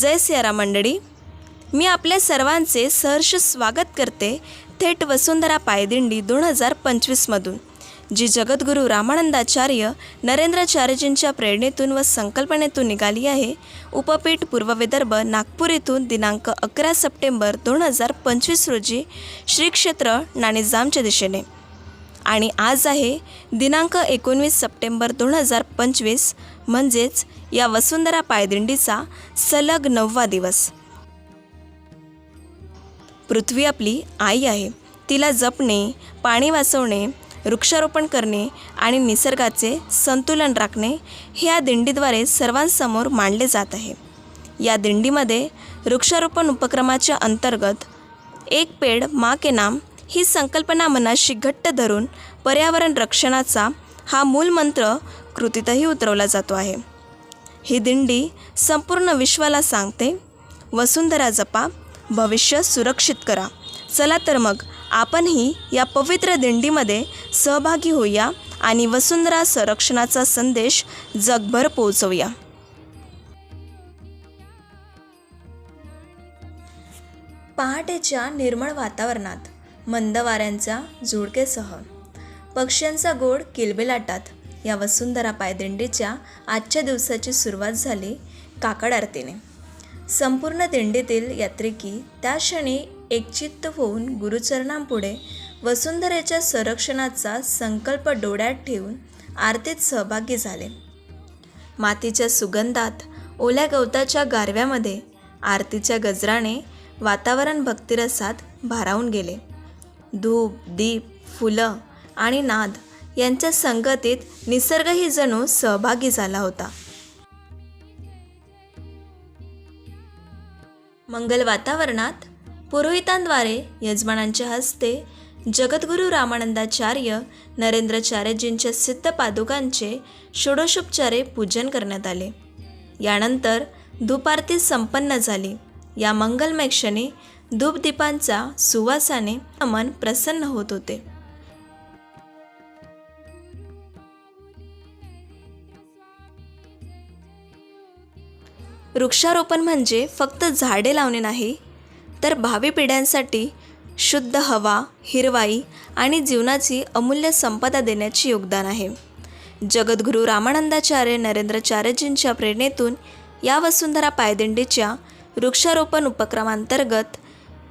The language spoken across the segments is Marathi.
जय सियारा मंडळी. मी आपल्या सर्वांचे सहर्ष स्वागत करते थेट वसुंधरा पायदिंडी दोन हजार पंचवीसमधून जी जगद्गुरू रामानंदाचार्य नरेंद्राचार्यजींच्या प्रेरणेतून व संकल्पनेतून निघाली आहे उपपीठ पूर्व विदर्भ नागपूर येथून दिनांक अकरा सप्टेंबर दोन हजार पंचवीस रोजी श्री क्षेत्र नाणेजामच्या दिशेने. आणि आज आहे दिनांक एकोणवीस सप्टेंबर दोन हजार पंचवीस म्हणजेच या वसुंधरा पायदिंडीचा सलग नववा दिवस. पृथ्वी आपली आई आहे. तिला जपणे पाणी वाचवणे वृक्षारोपण करणे आणि निसर्गाचे संतुलन राखणे हे या दिंडीद्वारे सर्वांसमोर मांडले जात आहे. या दिंडीमध्ये वृक्षारोपण उपक्रमाच्या अंतर्गत एक पेड मा के नाम ही संकल्पना मनाशी घट्ट धरून पर्यावरण रक्षणाचा हा मूलमंत्र कृतीतही उतरवला जातो आहे. ही दिंडी संपूर्ण विश्वाला सांगते वसुंधरा जपा भविष्य सुरक्षित करा. चला तर मग आपणही या पवित्र दिंडीमध्ये सहभागी होऊया आणि वसुंधरा संरक्षणाचा संदेश जगभर पोहोचवूया. पहाटेच्या निर्मळ वातावरणात मंद वाऱ्यांचा झुडकेसह पक्ष्यांचा गोड किलबिलाटात या वसुंधरा पायदिंडीच्या आजच्या दिवसाची सुरुवात झाली काकड आरतीने. संपूर्ण दिंडीतील यात्रिकी त्या क्षणी एकचित्त होऊन गुरुचरणांपुढे वसुंधरेच्या संरक्षणाचा संकल्प डोळ्यात ठेवून आरतीत सहभागी झाले. मातीच्या सुगंधात ओल्या गवताच्या गारव्यामध्ये आरतीच्या गजराने वातावरण भक्तिरसात भारावून गेले. धूप दीप फुलं आणि नाद यांच्या संगतीत निसर्गही जणू सहभागी झाला होता. मंगल वातावरणात पुरोहितांद्वारे यजमानांच्या हस्ते जगद्गुरू रामानंदाचार्य नरेंद्रचार्यजींच्या सिद्ध पादुकांचे षोडशोपचारे पूजन करण्यात आले. यानंतर दुपारती संपन्न झाली. या मंगलमय क्षणी धूपदीपांचा सुवासाने मन प्रसन्न होत होते. वृक्षारोपण म्हणजे फक्त झाडे लावणे नाही तर भावी पिढ्यांसाठी शुद्ध हवा हिरवाई आणि जीवनाची अमूल्य संपदा देण्याचे योगदान आहे. जगद्गुरू रामानंदाचार्य नरेंद्रचार्यजींच्या प्रेरणेतून या वसुंधरा पायदिंडीच्या वृक्षारोपण उपक्रमांतर्गत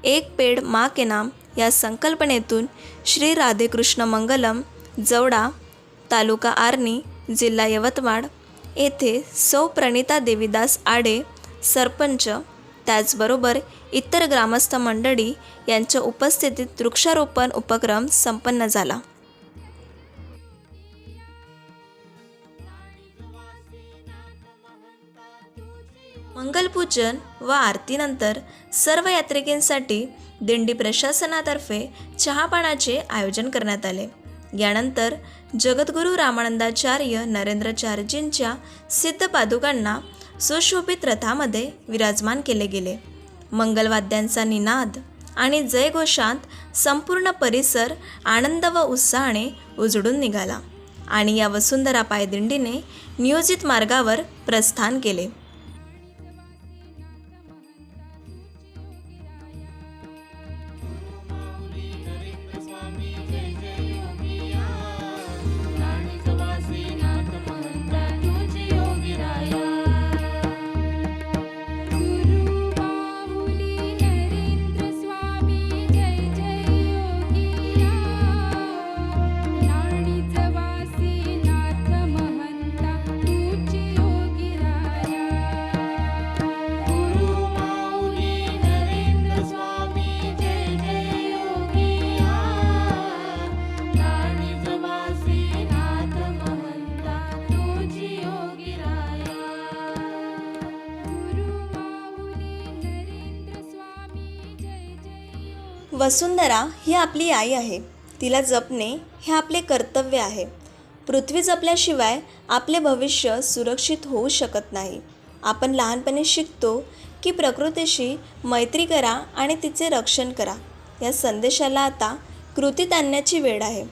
एक पेड मा के नाम या संकल्पनेतून श्री राधेकृष्ण मंगलम जवडा तालुका आर्णी जिल्हा यवतमाळ येथे सौ प्रणिता देवीदास आडे सरपंच त्याचबरोबर इतर ग्रामस्थ मंडळी यांच्या उपस्थितीत वृक्षारोपण उपक्रम संपन्न झाला. मंगलपूजन व आरतीनंतर सर्व यात्रिकांसाठी दिंडी प्रशासनातर्फे चहापानाचे आयोजन करण्यात आले. यानंतर जगद्गुरू रामानंदाचार्य नरेंद्राचार्यजींच्या सिद्ध पादुकांना सुशोभित रथामध्ये विराजमान केले गेले. मंगलवाद्यांचा निनाद आणि जयघोषात संपूर्ण परिसर आनंद व उत्साहाने उजळून निघाला आणि या वसुंधरा पायदिंडीने नियोजित मार्गावर प्रस्थान केले. वसुंधरा ही आपली आई आहे. तिला जपणे हे आपले कर्तव्य आहे. पृथ्वी जपल्याशिवाय आपले भविष्य सुरक्षित होऊ शकत नाही. आपण लहानपणी शिकतो की प्रकृतीशी मैत्री करा आणि तिचे रक्षण करा. या संदेशाला आता कृतीत आणण्याची वेळ आहे.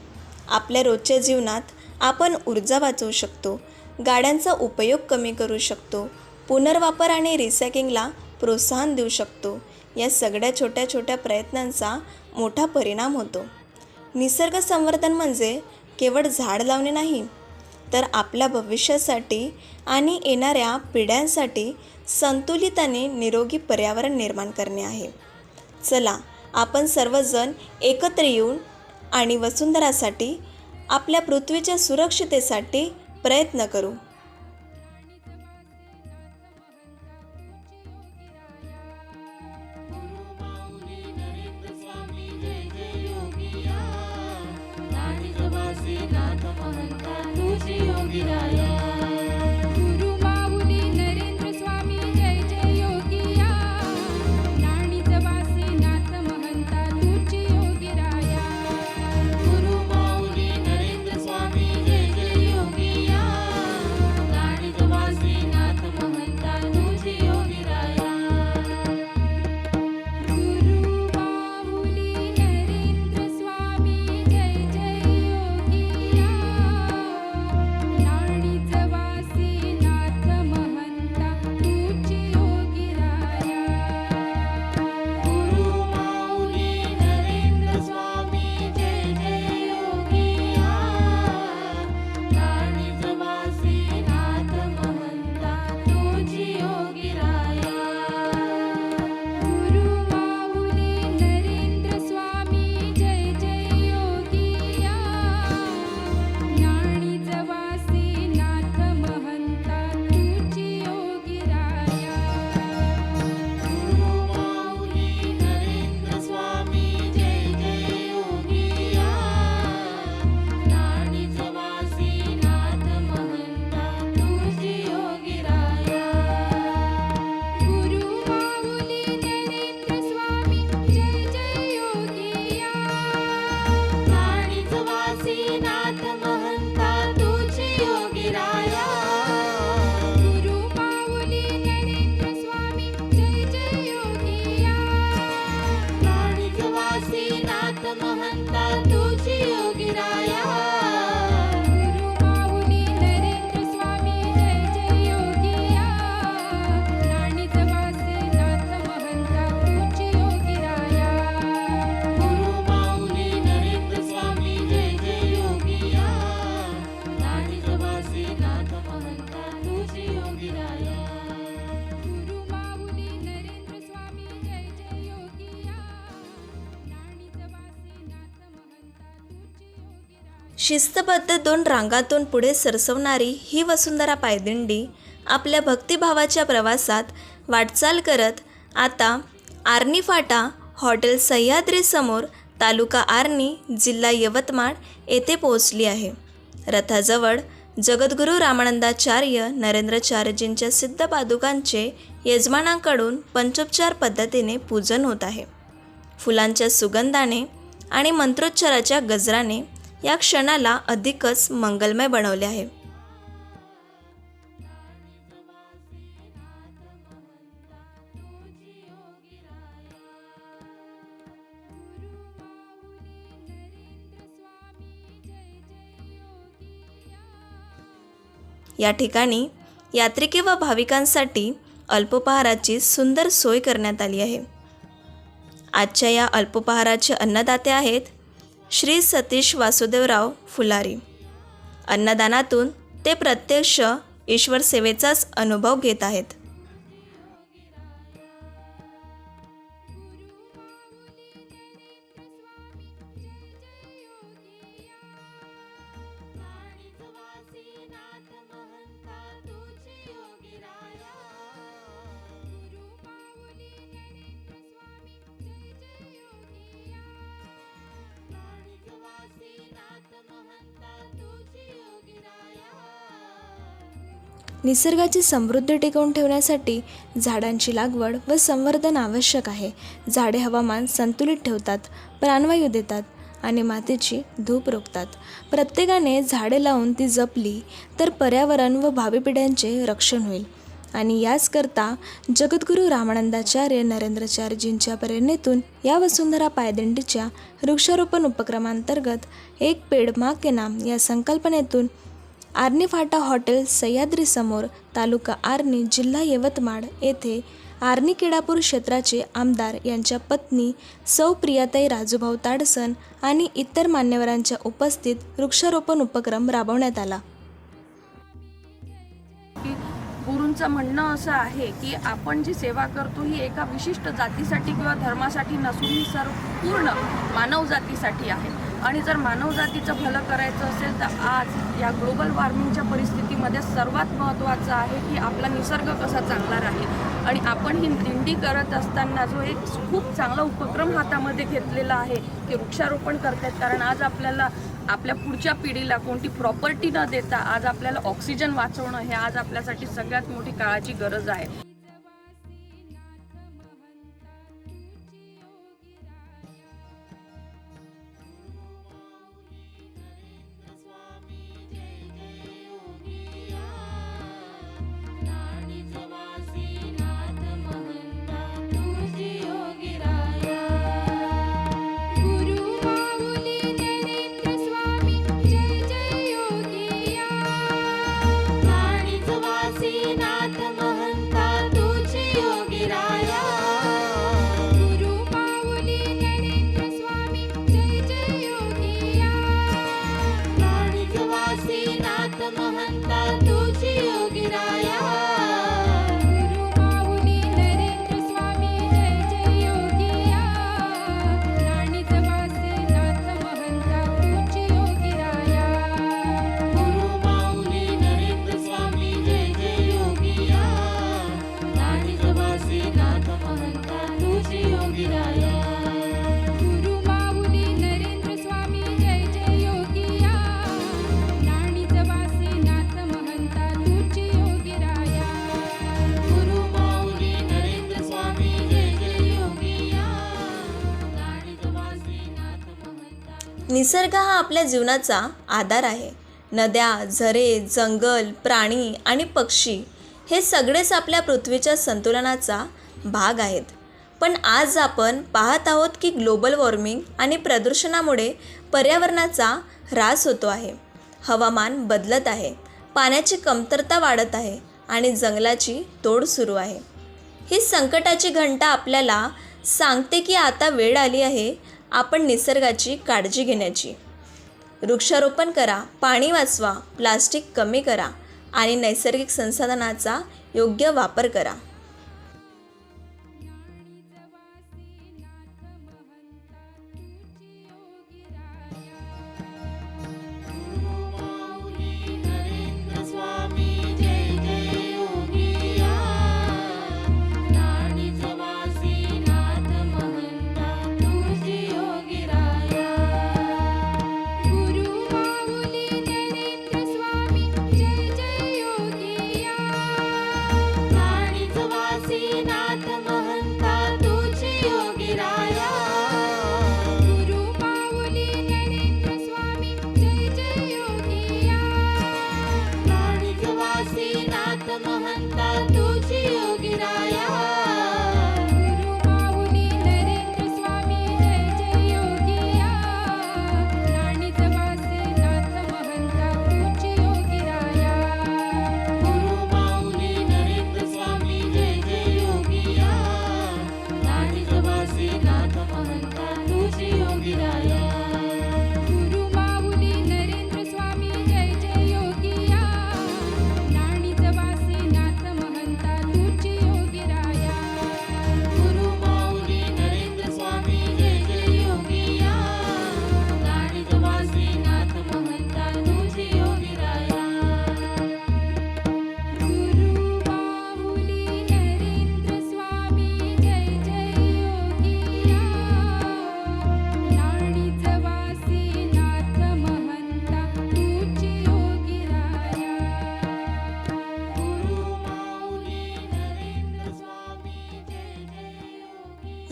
आपल्या रोजच्या जीवनात आपण ऊर्जा वाचवू शकतो. गाड्यांचा उपयोग कमी करू शकतो. पुनर्वापर आणि रिसायकिंगला प्रोत्साहन देऊ शकतो. या सगळ्या छोट्या छोट्या प्रयत्नांचा मोठा परिणाम होतो. निसर्ग संवर्धन म्हणजे केवळ झाड लावणे नाही तर आपल्या भविष्यासाठी आणि येणाऱ्या पिढ्यांसाठी संतुलित आणि निरोगी पर्यावरण निर्माण करणे आहे. चला आपण सर्वजण एकत्र येऊन आणि वसुंधरासाठी आपल्या पृथ्वीच्या सुरक्षितेसाठी प्रयत्न करू. शिस्तबद्ध दोन रांगातून पुढे सरसवणारी ही वसुंधरा पायदिंडी आपल्या भक्तिभावाच्या प्रवासात वाटचाल करत आता आर्नी फाटा हॉटेल सह्याद्रीसमोर तालुका आर्नी जिल्हा यवतमाळ येथे पोहोचली आहे. रथाजवळ जगद्गुरू रामानंदाचार्य नरेंद्रचार्यजींच्या सिद्ध पादुकांचे यजमानांकडून पंचोपचार पद्धतीने पूजन होत आहे. फुलांच्या सुगंधाने आणि मंत्रोच्चाराच्या गजराने या क्षणाला अधिकच मंगलमय बनवले आहे. या ठिकाणी यात्रिके व भाविकांसाठी अल्पोपहाराची सुंदर सोय करण्यात आली आहे. आजच्या या अल्पोपहाराचे अन्नदाते आहेत श्री सतीश वासुदेवराव फुलारी. अन्नदानातून ते प्रत्यक्ष ईश्वर सेवेचाच अनुभव घेत आहेत. निसर्गाची समृद्धी टिकवून ठेवण्यासाठी झाडांची लागवड व संवर्धन आवश्यक आहे. झाडे हवामान संतुलित ठेवतात प्राणवायू देतात आणि मातीची धूप रोखतात. प्रत्येकाने झाडे लावून ती जपली तर पर्यावरण व भावी पिढ्यांचे रक्षण होईल. आणि याचकरता जगद्गुरू रामानंदाचार्य नरेंद्रचार्यजींच्या प्रेरणेतून या वसुंधरा पायदिंडीच्या वृक्षारोपण उपक्रमांतर्गत एक पेड माँ के नाम या संकल्पनेतून आर्नी फाटा हॉटेल सह्याद्रीसमोर तालुका आर्नी जिल्हा यवतमाळ येथे आर्नी केडापूर क्षेत्राचे आमदार यांच्या पत्नी सौ प्रियाताई राजूभाऊ ताडसन आणि इतर मान्यवरांच्या उपस्थित वृक्षारोपण उपक्रम राबवण्यात आला. गुरूंचं म्हणणं असं आहे की आपण जी सेवा करतो ही एका विशिष्ट जातीसाठी किंवा धर्मासाठी नसून ही सर्व पूर्ण मानव जातीसाठी आहे. आणि जर मानवजातीचं भलं करायचं असेल तर आज या ग्लोबल वॉर्मिंगच्या परिस्थितीमध्ये सर्वात महत्त्वाचं आहे की आपला निसर्ग कसा चांगला राहील. आणि आपण ही दिंडी करत असताना जो एक खूप चांगला उपक्रम हातामध्ये घेतलेला आहे की वृक्षारोपण करतात. कारण आज आपल्याला आपल्या पुढच्या पिढीला कोणती प्रॉपर्टी न देता आज आपल्याला ऑक्सिजन वाचवणं हे आज आपल्यासाठी सगळ्यात मोठी काळाची गरज आहे. निसर्ग हा आपल्या जीवनाचा आधार आहे. नद्या झरे जंगल प्राणी आणि पक्षी हे सगळेच आपल्या पृथ्वीच्या संतुलनाचा भाग आहेत. पण आज आपण पाहत आहोत की ग्लोबल वॉर्मिंग आणि प्रदूषणामुळे पर्यावरणाचा ऱ्हास होतो आहे. हवामान बदलत आहे पाण्याची कमतरता वाढत आहे आणि जंगलाची तोड सुरू आहे. ही संकटाची घंटा आपल्याला सांगते की आता वेळ आली आहे आपण निसर्गाची काळजी घेण्याची. वृक्षारोपण करा पाणी वाचवा प्लास्टिक कमी करा आणि नैसर्गिक संसाधनाचा योग्य वापर करा.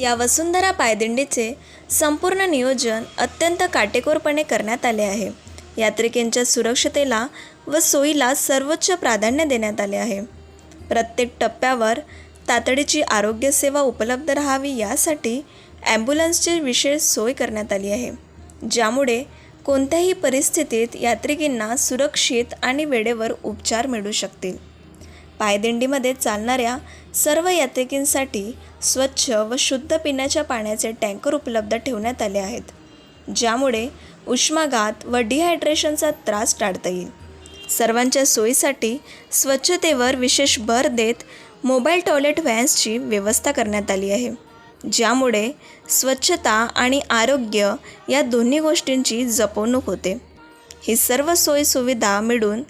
या वसुंधरा पायदिंडीचे संपूर्ण नियोजन अत्यंत काटेकोरपणे करण्यात आले आहे. यात्रिकेंच्या सुरक्षतेला व सोयीला सर्वोच्च प्राधान्य देण्यात आले आहे. प्रत्येक टप्प्यावर तातडीची आरोग्यसेवा उपलब्ध राहावी यासाठी ॲम्ब्युलन्सची विशेष सोय करण्यात आली आहे. ज्यामुळे कोणत्याही परिस्थितीत यात्रिकींना सुरक्षित आणि वेळेवर उपचार मिळू शकतील. पायदिंडीमध्ये चालणाऱ्या सर्व यात्रिकींसाठी स्वच्छ व शुद्ध पिण्याच्या पाण्याचे टँकर उपलब्ध ठेवण्यात आले आहेत ज्यामुळे उष्माघात व डिहायड्रेशनचा त्रास टाळता येईल. सर्वांच्या सोयीसाठी स्वच्छतेवर विशेष भर देत मोबाईल टॉयलेट व्हॅन्सची व्यवस्था करण्यात आली आहे ज्यामुळे स्वच्छता आणि आरोग्य या दोन्ही गोष्टींची जपवणूक होते. ही सर्व सोयीसुविधा मिळून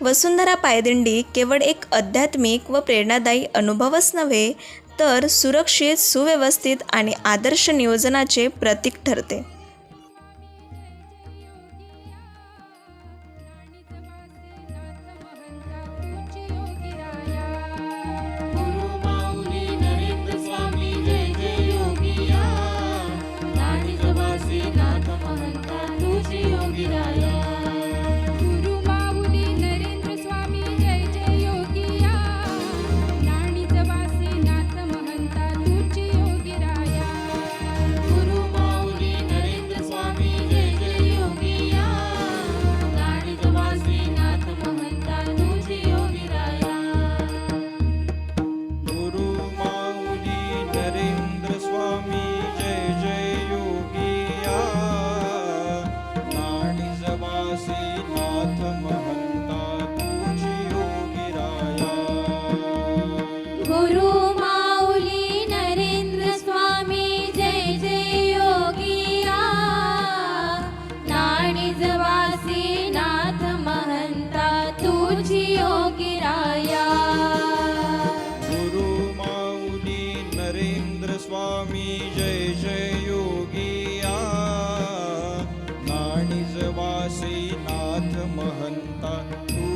वसुंधरा पायदिंडी केवळ एक आध्यात्मिक व प्रेरणादायी अनुभवच नव्हे तर सुरक्षित सुव्यवस्थित आणि आदर्श नियोजनाचे प्रतीक ठरते.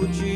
would you?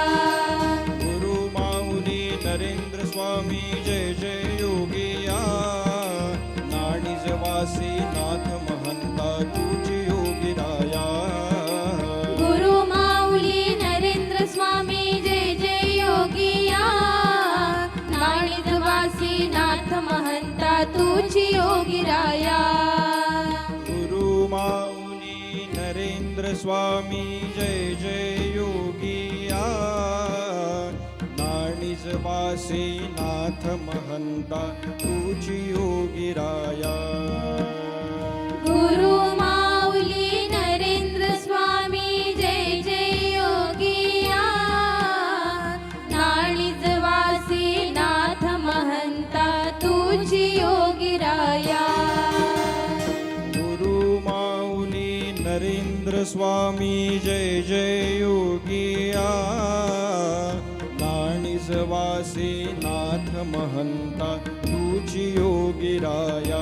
स्वामी जय जय योगिया नाणीज वासी नाथ महंता तुझी योगिरा योगिराया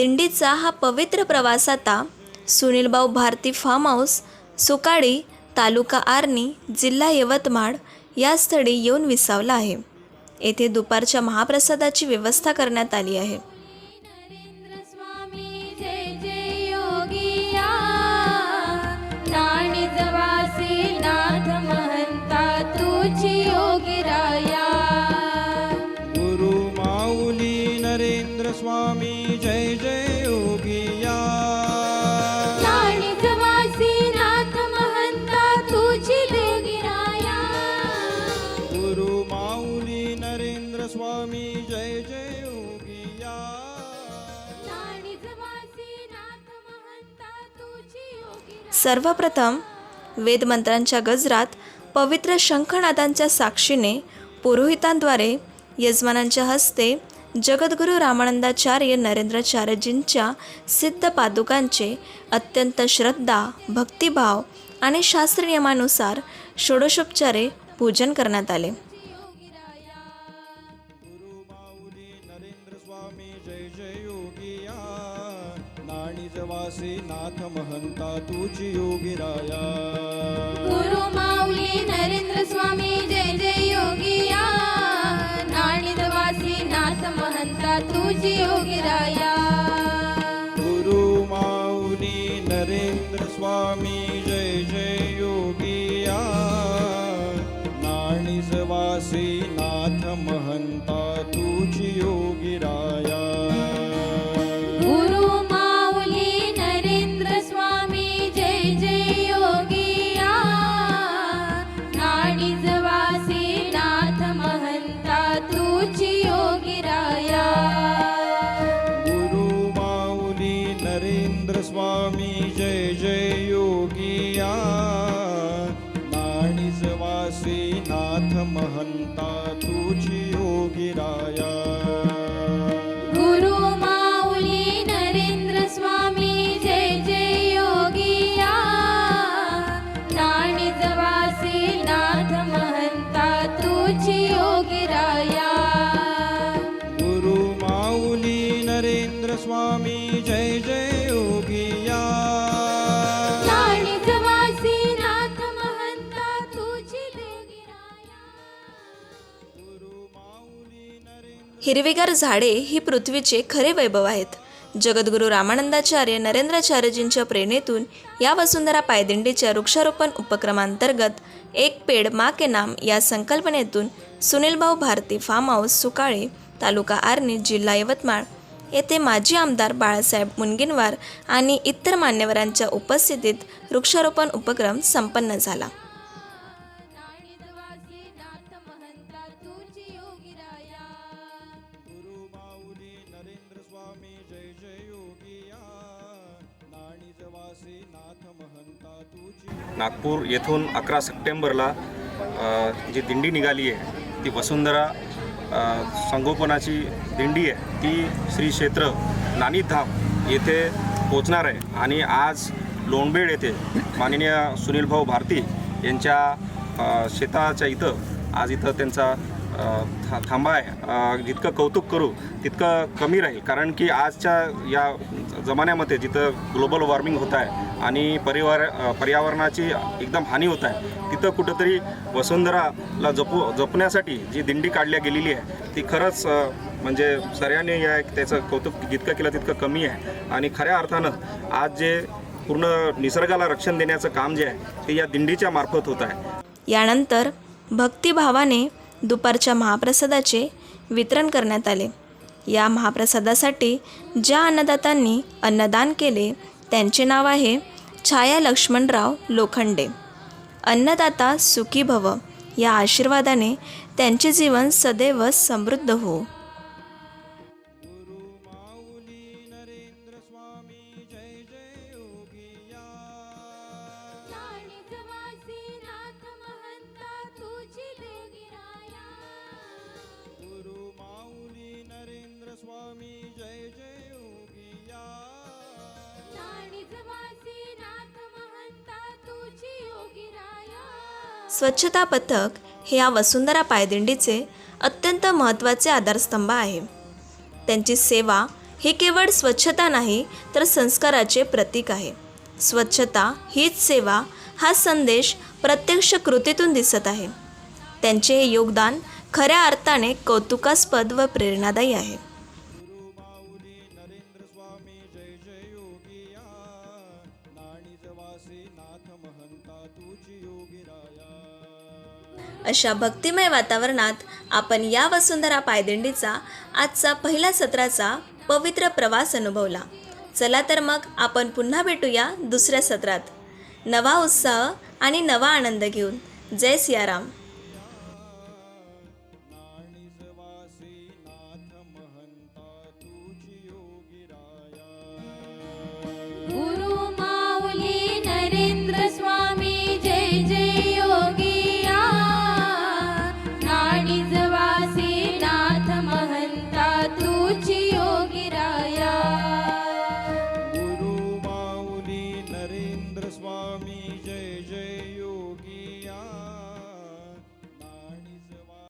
दिंडीचा हा पवित्र प्रवास आता सुनीलभाऊ भारती फार्म हाऊस सुकाळी तालुका आर्णी जिल्हा यवतमाळ या स्थळी येऊन विसावला आहे. येथे दुपारच्या महाप्रसादाची व्यवस्था करण्यात आली आहे. सर्वप्रथम वेदमंत्रांच्या गजरात पवित्र शंखनादांच्या साक्षीने पुरोहितांद्वारे यजमानांच्या हस्ते जगद्गुरू रामानंदाचार्य नरेंद्राचार्यजींच्या सिद्ध पादुकांचे अत्यंत श्रद्धा भक्तिभाव आणि शास्त्रनियमानुसार षोडशोपचारे पूजन करण्यात आले. नाणीजवासी नाथ महंता तुझी योगी राया. गुरु माऊली नरेंद्र स्वामी जय जय योगिया नाणिदवासी नाथ महंता तुझी योगी राया. गुरु माऊली नरेंद्र स्वामी हिरवीगार झाडे ही पृथ्वीचे खरे वैभव आहेत. जगद्गुरू रामानंदाचार्य नरेंद्राचार्यजींच्या प्रेरणेतून या वसुंधरा पायदिंडीच्या वृक्षारोपण उपक्रमांतर्गत एक पेड मा के नाम या संकल्पनेतून सुनीलभाऊ भारती फार्म हाऊस सुकाळे तालुका आर्णी जिल्हा यवतमाळ येथे माजी आमदार बाळासाहेब मुनगिनवार आणि इतर मान्यवरांच्या उपस्थितीत वृक्षारोपण उपक्रम संपन्न झाला. नागपूर येथून अकरा सप्टेंबरला जी दिंडी निघाली आहे ती वसुंधरा संगोपनाची दिंडी आहे ती श्री क्षेत्र नानीधाम येथे पोचणार आहे. आणि आज लोणबेड येथे माननीय सुनीलभाऊ भारती यांच्या शेताच्या इथं आज इथं त्यांचा था- थांबा आहे. जितकं कौतुक करू तितकं कमी राहील. कारण की आजच्या या जमान्यामध्ये जिथं ग्लोबल वॉर्मिंग होत आहे आणि परिवार पर्यावरणाची एकदम हानी होत आहे. तिथं कुठंतरी वसुंधराला जपू जपण्यासाठी जी दिंडी काढल्या गेलेली आहे ती खरंच म्हणजे सर्याने या त्याचं कौतुक जितकं केलं तितकं कमी आहे. आणि खऱ्या अर्थानं आज जे पूर्ण निसर्गाला रक्षण देण्याचं काम जे आहे ते या दिंडीच्या मार्फत होत आहे. यानंतर भक्तिभावाने दुपारच्या महाप्रसादाचे वितरण करण्यात आले. या महाप्रसादासाठी ज्या अन्नदात्यांनी अन्नदान केले त्यांचे नाव आहे छाया लक्ष्मणराव लोखंडे. अन्नदाता सुखी भव. या आशीर्वादाने त्यांचे जीवन सदैव समृद्ध हो. स्वच्छता पथक हे या वसुंधरा पायदिंडीचे अत्यंत महत्त्वाचे आधारस्तंभ आहे. त्यांची सेवा ही केवळ स्वच्छता नाही तर संस्काराचे प्रतीक आहे. स्वच्छता हीच सेवा हा संदेश प्रत्यक्ष कृतीतून दिसत आहे. त्यांचे हे योगदान खऱ्या अर्थाने कौतुकास्पद व प्रेरणादायी आहे. नाथ महंता तुझी योगिराया अशा भक्तिमय वातावरणात आपण या वसुंधरा पायदिंडीचा आजचा पहिला सत्राचा पवित्र प्रवास अनुभवला. चला तर मग आपण पुन्हा भेटूया दुसऱ्या सत्रात. नवा उत्साह आणि नवा आनंद घेऊन. जय सियाराम.